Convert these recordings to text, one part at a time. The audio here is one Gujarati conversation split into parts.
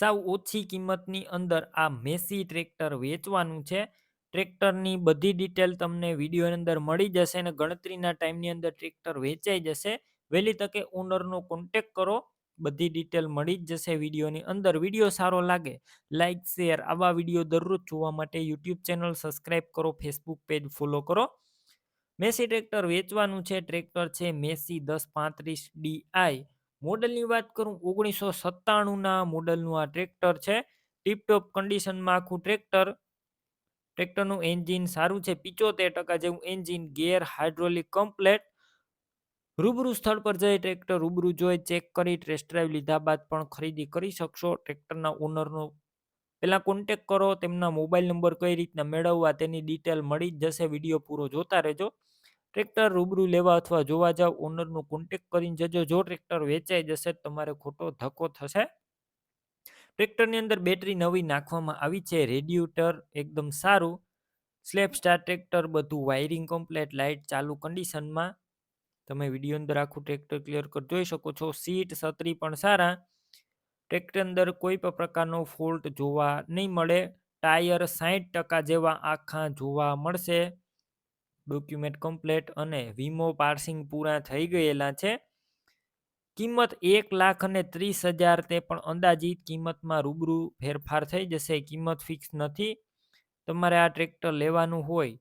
સાવ ઓછી કિંમતની અંદર આ મેસી ટ્રેક્ટર વેચવાનું છે. ટ્રેક્ટરની બધી ડિટેલ તમને વિડીયોની અંદર મળી જશે અને ગણતરીના ટાઈમની અંદર ટ્રેક્ટર વેચાઈ જશે. વહેલી તકે ઓનરનો કોન્ટેક કરો. બધી ડિટેલ મળી જ જશે વિડીયોની અંદર. વીડિયો સારો લાગે લાઇક શેર આવા વીડિયો દરરોજ જોવા માટે યુટ્યુબ ચેનલ સબસ્ક્રાઈબ કરો, ફેસબુક પેજ ફોલો કરો. મેસી ટ્રેક્ટર વેચવાનું છે. ટ્રેક્ટર છે મેસી દસ પાંત્રીસ ડીઆઈ મોડલની વાત કરું, ઓગણીસો સત્તાણુંના મોડલનું આ ટ્રેક્ટર છે. ટીપટોપ કન્ડિશનમાં આખું ટ્રેક્ટર, ટ્રેક્ટરનું એન્જિન સારું છે, પિચોતેર ટકા જેવું એન્જિન ગેર હાઇડ્રોલિક કમ્પ્લેટ રૂબરૂ સ્થળ પર જઈ ટ્રેક્ટર રૂબરૂ જોઈ, ચેક કરી ટેસ્ટ ડ્રાઈવ લીધા બાદ પણ ખરીદી કરી શકશો. ટ્રેક્ટરના ઓનરનો પહેલાં કોન્ટેક કરો, તેમના મોબાઈલ નંબર કઈ રીતના મેળવવા તેની ડિટેલ મળી જ જશે. વીડિયો પૂરો જોતા રહેજો. ટ્રેક્ટર રૂબરૂ લેવા અથવા જોવા જાવ ઓનરનો કોન્ટેક કરીને જજો. જો ટ્રેક્ટર વેચાઈ જશે તમારે ખોટો ધક્કો થશે. ટ્રેક્ટરની અંદર બેટરી નવી નાખવામાં આવી છે. રેડિએટર એકદમ સારું. સ્લેપ સ્ટાર ટ્રેક્ટર, બધું વાયરિંગ કમ્પ્લેટ લાઇટ ચાલુ કન્ડિશનમાં તમે વીડિયો અંદર આખું ટ્રેક્ટર ક્લિયર કર, જોઈ શકો છો. સીટ, છત્રી પણ સારા. ટ્રેક્ટર અંદર કોઈ પણ પ્રકારનો ફોલ્ટ જોવા નહીં મળે. ટાયર સાહીઠ ટકા જેવા આખા જોવા મળશે. ડોક્યુમેન્ટ કમ્પ્લેટ અને વીમો પાર્સિંગ પૂરા થઈ ગયેલા છે. કિંમત એક લાખ અને ત્રીસ હજાર તે પણ અંદાજિત કિંમતમાં રૂબરૂ ફેરફાર થઈ જશે. કિંમત ફિક્સ નથી. તમારે આ ટ્રેક્ટર લેવાનું હોય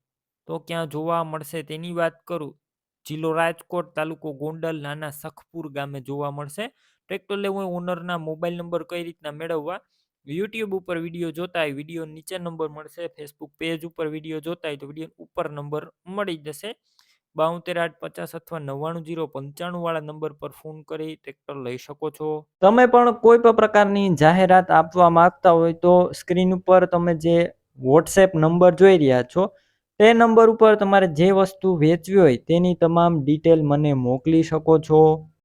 તો ક્યાં જોવા મળશે તેની વાત કરું. જિલ્લો રાજકોટ તાલુકો ગોંડલ નાના સખપુર ગામે જોવા મળશે. ટ્રેક્ટર લેવું ઓનરના મોબાઈલ નંબર કઈ રીતના મેળવવા? યુટ્યુબ ઉપર વીડિયો જોતા હોય વીડિયો નીચે નંબર મળશે ફેસબુક પેજ ઉપર વીડિયો જોતા હોય તો વીડિયો ઉપર નંબર મળી જશે. બાઉતેર આઠ પચાસ અથવા નવ્વાણું જીરો પંચાણું વાળા નંબર પર ફોન કરી ટ્રેક્ટર લઈ શકો છો. તમે પણ કોઈ પણ પ્રકારની જાહેરાત આપવા માંગતા હોય તો સ્ક્રીન ઉપર તમે જે વોટ્સએપ નંબર જોઈ રહ્યા છો, તે નંબર ઉપર તમારે જે વસ્તુ વેચવી હોય તેની તમામ ડિટેલ મને મોકલી શકો છો.